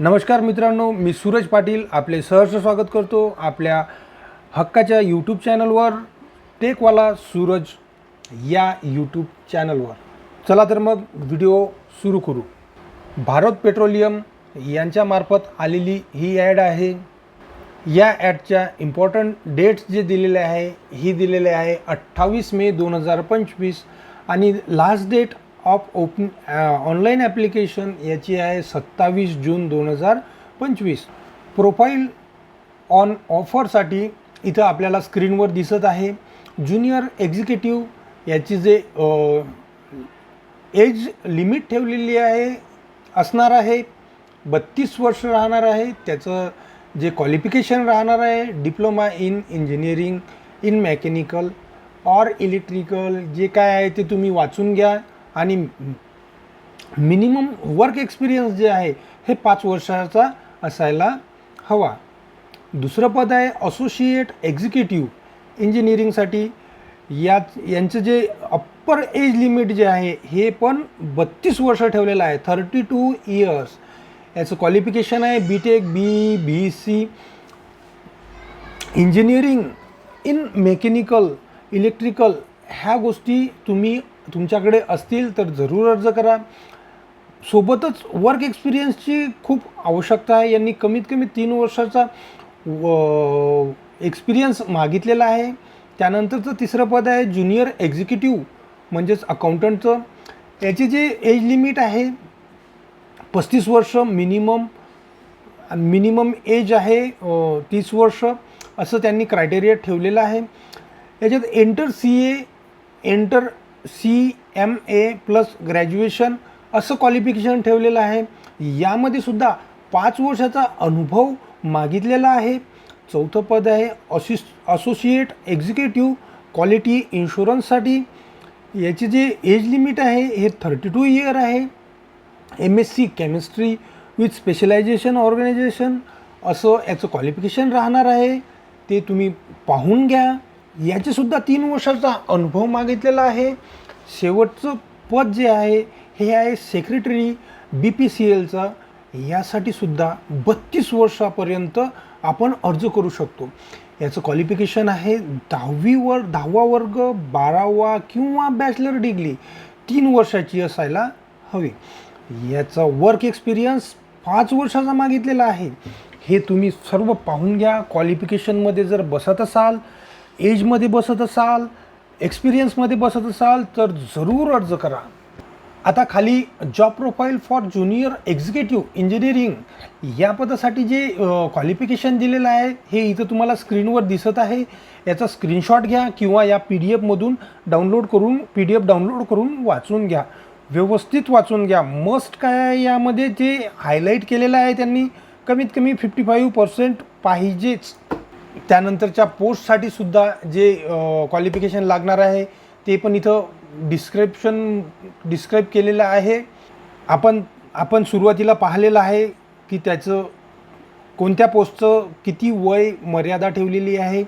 नमस्कार मित्रांनो मी सूरज पाटील आपले सहर्ष स्वागत करतो आपल्या हक्काच्या यूट्यूब चॅनलवर टेकवाला सूरज या यूट्यूब चॅनलवर चला तर मग व्हिडिओ सुरू करू. भारत पेट्रोलियम यांच्यामार्फत आलेली ही ॲड आहे. या ॲडच्या इम्पॉर्टंट डेट्स जे दिलेले आहे ही दिलेले आहे अठ्ठावीस मे दोन हजार पंचवीस आणि last date of open online application याची आहे सत्तावीस जून दोन हजार पंचवीस. प्रोफाईल ऑन ऑफरसाठी इथं आपल्याला स्क्रीनवर दिसत आहे. ज्युनियर एक्झिक्युटिव्ह याची जे एज लिमिट ठेवलेली आहे असणार आहे बत्तीस वर्ष राहणार आहे. त्याचं जे क्वालिफिकेशन राहणार आहे diploma in engineering in mechanical or electrical जे काय आहे ते तुम्ही वाचून घ्या. आणि मिनिमम वर्क एक्सपिरियन्स जे आहे हे पाच वर्षाचा असायला हवा. दुसरं पद आहे असोसिएट एक्झिक्युटिव्ह इंजिनिअरिंगसाठी या यांचं जे अप्पर एज लिमिट जे आहे हे पण बत्तीस वर्ष ठेवलेलं आहे थर्टी टू इयर्स याचं क्वालिफिकेशन आहे B tech B B C engineering in mechanical electrical ह्या गोष्टी तुम्ही तुमच्याकडे असतील तर जरूर अर्ज करा. सोबतच वर्क एक्सपिरियन्सची खूप आवश्यकता आहे. यांनी कमीत कमी तीन वर्षाचा व एक्सपिरियन्स मागितलेला आहे. त्यानंतरचं तिसरं पद आहे ज्युनियर एक्झिक्युटिव्ह म्हणजेच अकाउंटंटचं त्याची जे एज लिमिट आहे पस्तीस वर्ष मिनिमम मिनिमम एज आहे तीस वर्ष असं त्यांनी क्रायटेरिया ठेवलेलं आहे. याच्यात inter C A inter C M A plus graduation असं क्वालिफिकेशन ठेवलेलं आहे. यामध्ये सुद्धा पाच वर्षाचा अनुभव मागितलेला आहे. चौथं पद आहे असिस असोसिएट एक्झिक्युटिव्ह क्वालिटी इन्शुरन्ससाठी याची जे एज लिमिट आहे हे थर्टी टू इयर आहे. M S C chemistry with specialisation organisation असं याचं क्वालिफिकेशन राहणार आहे. ते तुम्ही पाहून घ्या. याचेसुद्धा तीन वर्षाचा अनुभव मागितलेला आहे. शेवटचं पद जे आहे हे आहे सेक्रेटरी बी पी सी एलचं यासाठी सुद्धा बत्तीस वर्षापर्यंत आपण अर्ज करू शकतो. याचं क्वालिफिकेशन आहे दहावीवर दहावा वर्ग बारावा किंवा बॅचलर डिग्री तीन वर्षाची असायला हवी. याचा वर्क एक्सपिरियन्स पाच वर्षाचा मागितलेला आहे. हे तुम्ही सर्व पाहून घ्या. क्वालिफिकेशनमध्ये जर बसत असाल एजमध्ये बसत असाल एक्सपिरियन्समध्ये बसत असाल तर जरूर अर्ज करा. आता खाली job profile for junior executive engineering या पदासाठी जे क्वालिफिकेशन दिलेलं आहे हे इथं तुम्हाला स्क्रीनवर दिसत आहे. याचा स्क्रीनशॉट घ्या किंवा या पी डी एफमधून डाउनलोड करून पी डी एफ डाउनलोड करून वाचून घ्या. व्यवस्थित वाचून घ्या. मस्ट काय आहे यामध्ये जे हायलाईट केलेलं आहे त्यांनी कमीत कमी फिफ्टी फाईव्ह पर्सेंट पाहिजेच. त्यानंतरच्या पोस्टसाठी सुद्धा जे क्वालिफिकेशन लागणार आहे ते पण इथं डिस्क्रिप्शन डिस्क्राईब केलेलं आहे. आपण आपण सुरुवातीला पाहिलेलं आहे की त्याचं कोणत्या पोस्टचं किती वय मर्यादा ठेवलेली आहे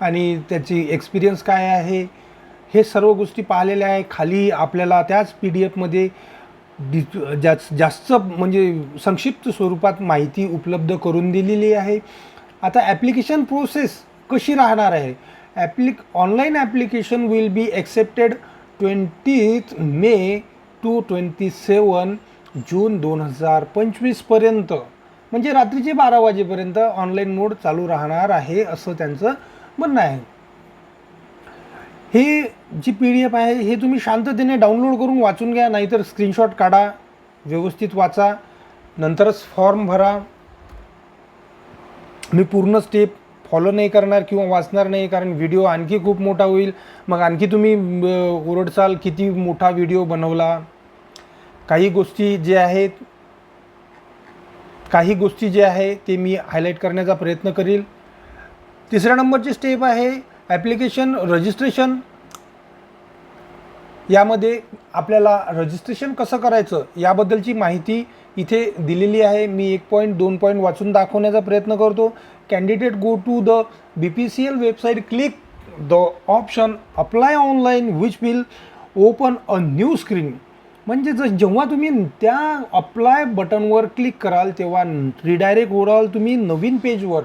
आणि त्याची एक्सपिरियन्स काय आहे हे सर्व गोष्टी पाहिलेल्या आहे. खाली आपल्याला त्याच पी डी एफमध्ये डि जास्त जास्त म्हणजे संक्षिप्त स्वरूपात माहिती उपलब्ध करून दिलेली आहे. आता ॲप्लिकेशन प्रोसेस कशी राहणार आहे? ॲप्लिक online application will be accepted twentieth May to twenty seven June दोन हजार पंचवीसपर्यंत म्हणजे रात्रीचे बारा वाजेपर्यंत ऑनलाईन मोड चालू राहणार आहे असं त्यांचं म्हणणं आहे. हे जी पी डी एफ आहे हे तुम्ही शांततेने डाउनलोड करून वाचून घ्या नाहीतर स्क्रीनशॉट काढा व्यवस्थित वाचा नंतरच फॉर्म भरा. मी पूर्ण स्टेप फॉलो नाही करणार किंवा वाचणार नाही कारण व्हिडिओ आणखी खूप मोठा होईल. मग आणखी तुम्ही ओरडचाल किती मोठा व्हिडिओ बनवला. काही गोष्टी जे आहेत काही गोष्टी जे आहे ते मी हायलाईट करण्याचा प्रयत्न करील. तिसऱ्या नंबरची स्टेप आहे ॲप्लिकेशन रजिस्ट्रेशन यामध्ये आपल्याला रजिस्ट्रेशन कसं करायचं याबद्दलची माहिती इथे दिलेली आहे. मी एक पॉईंट दोन पॉईंट वाचून दाखवण्याचा प्रयत्न करतो. Candidate go to the B P C L website click the option apply online which will open a new screen म्हणजे जर जेव्हा तुम्ही त्या अप्लाय बटनवर क्लिक कराल तेव्हा रिडायरेक्ट ओढाल तुम्ही नवीन पेजवर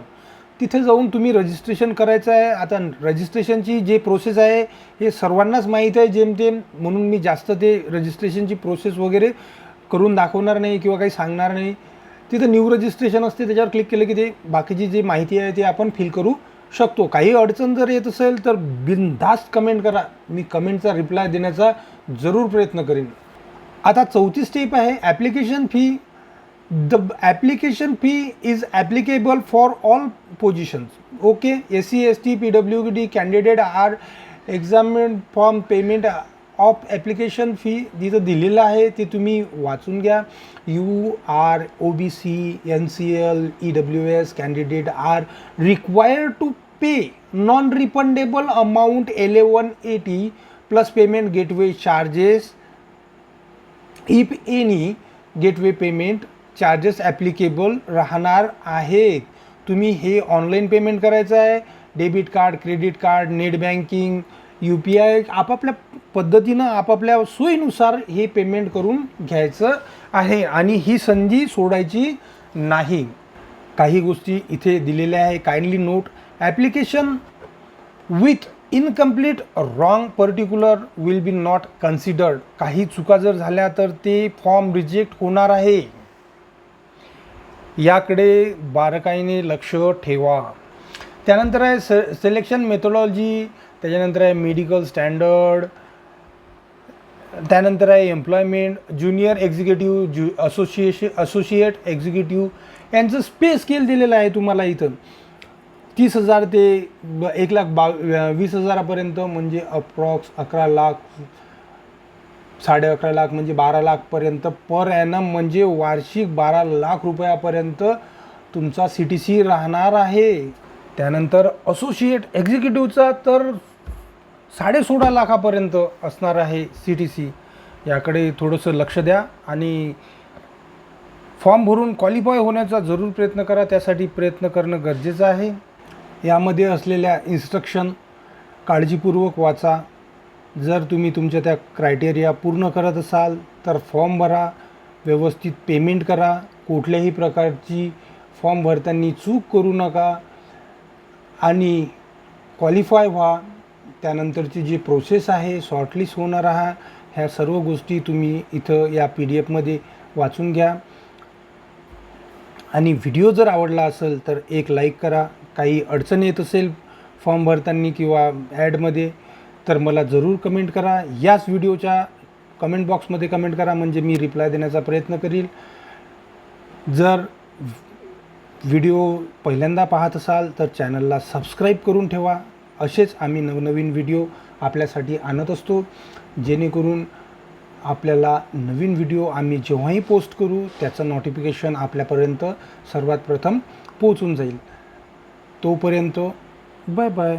तिथे जाऊन तुम्ही रजिस्ट्रेशन करायचं आहे. आता रजिस्ट्रेशनची जे प्रोसेस आहे हे सर्वांनाच माहीत आहे. जेमतेम म्हणून मी जास्त ते रजिस्ट्रेशनची प्रोसेस वगैरे करून दाखवणार नाही किंवा काही सांगणार नाही. तिथं न्यू रजिस्ट्रेशन असते त्याच्यावर क्लिक केलं की ते बाकीची जी माहिती आहे ती आपण फिल करू शकतो. काही अडचण जर येत असेल तर बिनधास्त कमेंट करा. मी कमेंटचा रिप्लाय देण्याचा जरूर प्रयत्न करेन. आता चौथी स्टेप आहे application fee the application fee is applicable for all positions okay S C S T P W D candidate are examine form payment of application fee जिथं दिलेलं आहे ते तुम्ही वाचून घ्या U R O B C N C L E W S candidate are required to pay non refundable amount eleven eighty plus payment gateway charges if any gateway payment charges applicable राहणार आहेत. तुम्ही हे online payment करायचं आहे. Debit card credit card net banking U P I आपापल्या पद्धतीनं आपापल्या सोयीनुसार हे पेमेंट करून घ्यायचं आहे आणि ही संधी सोडायची नाही. काही गोष्टी इथे दिलेल्या आहे. Kindly note application with incomplete wrong particular will be not considered काही चुका जर झाल्या तर ते फॉर्म रिजेक्ट होणार आहे. याकडे बारकाईने लक्ष ठेवा. त्यानंतर आहे स सिलेक्शन मेथोडॉलॉजी त्याच्यानंतर आहे मेडिकल स्टँडर्ड त्यानंतर आहे एम्प्लॉयमेंट ज्युनियर एक्झिक्युटिव्ह ज्यु असोसिएशन असोसिएट एक्झिक्युटिव्ह यांचं पे स्केल दिलेलं आहे तुम्हाला इथं. तीस हजार ते ब- एक लाख बा वीस हजारापर्यंत म्हणजे अप्रॉक्स अकरा लाख साडे अकरा लाख म्हणजे बारा लाखपर्यंत पर ॲनम म्हणजे वार्षिक बारा लाख रुपयापर्यंत तुमचा सी टी सी राहणार आहे. त्यानंतर असोसिएट एक्झिक्युटिव्हचा तर साडे सोळा लाखापर्यंत असणार आहे सी टी सी याकडे थोडंसं लक्ष द्या आणि फॉर्म भरून क्वालिफाय होण्याचा जरूर प्रयत्न करा. त्यासाठी प्रयत्न करणं गरजेचं आहे. यामध्ये असलेल्या इन्स्ट्रक्शन काळजीपूर्वक वाचा. जर तुम्ही तुमच्या त्या क्रायटेरिया पूर्ण करत असाल तर फॉर्म भरा व्यवस्थित पेमेंट करा कुठल्याही प्रकारची फॉर्म भरताना चूक करू नका आणि क्वालिफाय व्हा. त्यानंतरची जी प्रोसेस आहे शॉर्टलिस्ट होणार आहे ह्या सर्व गोष्टी तुम्ही इथं या पी डी एफमध्ये वाचून घ्या. आणि व्हिडिओ जर आवडला असेल तर एक लाईक करा. काही अडचण येत असेल फॉर्म भरताना किंवा ॲडमध्ये तर मला जरूर कमेंट करा. याच व्हिडिओच्या कमेंट बॉक्समध्ये कमेंट करा म्हणजे मी रिप्लाय देण्याचा प्रयत्न करील. जर व्हिडिओ पहिल्यांदा पाहत असाल तर चॅनलला सबस्क्राईब करून ठेवा. असेच आम्ही नवनवीन व्हिडिओ आपल्यासाठी आणत असतो. जेणेकरून आपल्याला नवीन व्हिडिओ आम्ही जेव्हाही पोस्ट करू त्याचं नोटिफिकेशन आपल्यापर्यंत सर्वात प्रथम पोचून जाईल. तोपर्यंत बाय बाय